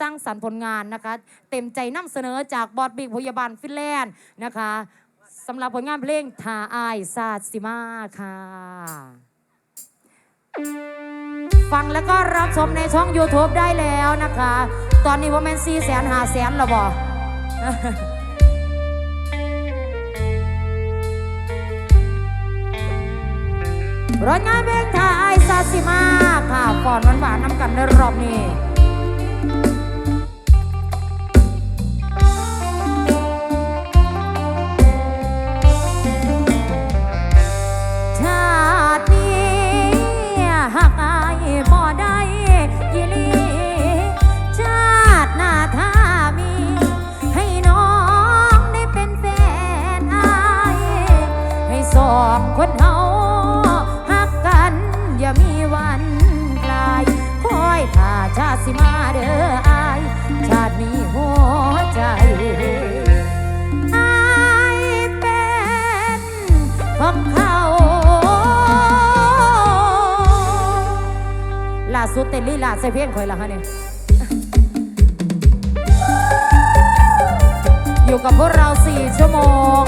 สร้างสรรค์ผลงานนะคะ เต็มใจนำเสนอจากบอดบิกพยาบาลฟินแลนด์นะคะสำหรับผลงานเพลงทาอายซาสิมาค่ะ ฟังแล้วก็รับชมในช่อง YouTube ได้แล้วนะคะ ตอนนี้ว่าแมนซีแสนหาแสนหรอบอรถงานเพลงทาอายซาสิมาค่ะฟอนหวานๆน้ำกันในรอบนี้ คนเฮาหักกันอย่ามีวันคลายคอยถ้าชาติสิมาเด้ออายชาตินี้หัวใจอายเป็นของเขาล่าสุดเต้นลีลาใส่เพียงคอยละฮะเนี่ยอยู่กับพวกเรา4ชั่วโมง